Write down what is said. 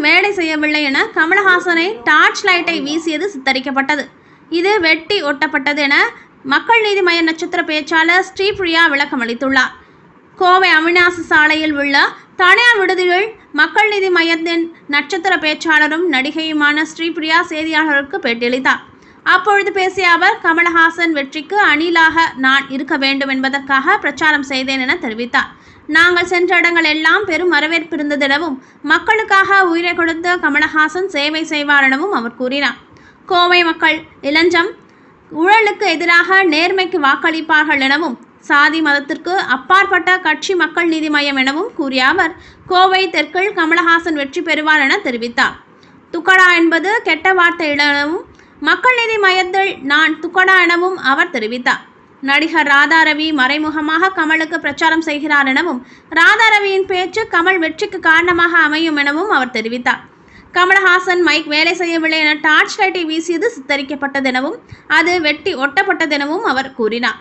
வேலை செய்யவில்லை என கமலஹாசனை டார்ச் லைட்டை வீசியது சித்தரிக்கப்பட்டது. இது வெட்டி ஒட்டப்பட்டது என மக்கள் நீதி மய்ய நட்சத்திர பேச்சாளர் ஸ்ரீபிரியா விளக்கம் அளித்துள்ளார். கோவை அவிநாச சாலையில் உள்ள தனியார் விடுதியில் மக்கள் நீதி மையத்தின் நட்சத்திர பேச்சாளரும் நடிகையுமான ஸ்ரீபிரியா செய்தியாளருக்கு பேட்டியளித்தார். அப்பொழுது பேசிய அவர் கமலஹாசன் வெற்றிக்கு அணிலாக நான் இருக்க வேண்டும் என்பதற்காக பிரச்சாரம் செய்தேன் என தெரிவித்தார். நாங்கள் சென்ற இடங்கள் எல்லாம் பெரும் வரவேற்பு இருந்ததெனவும் மக்களுக்காக உயிரை கொடுத்த கமலஹாசன் சேவை செய்வார் எனவும் அவர் கூறினார். கோவை மக்கள் இளஞ்சம் ஊழலுக்கு எதிராக நேர்மைக்கு வாக்களிப்பார்கள் எனவும் சாதி மதத்திற்கு அப்பாற்பட்ட கட்சி மக்கள் நீதி மையம் எனவும் கூறிய அவர் கோவை தெற்கில் கமலஹாசன் வெற்றி பெறுவார் என தெரிவித்தார். துக்கடா என்பது கெட்ட வார்த்தை எனவும் மக்கள் நிதி மையத்தில் நான் துக்கடா எனவும் அவர் தெரிவித்தார். நடிகர் ராதாரவி மறைமுகமாக கமலுக்கு பிரச்சாரம் செய்கிறார் எனவும் ராதாரவியின் பேச்சு கமல் வெற்றிக்கு காரணமாக அமையும் எனவும் அவர் தெரிவித்தார். கமல்ஹாசன் மைக் வேலை செய்யவில்லை என டார்ச் லைட்டை வீசியது சித்தரிக்கப்பட்டதெனவும் அது வெட்டி ஒட்டப்பட்டதெனவும் அவர் கூறினார்.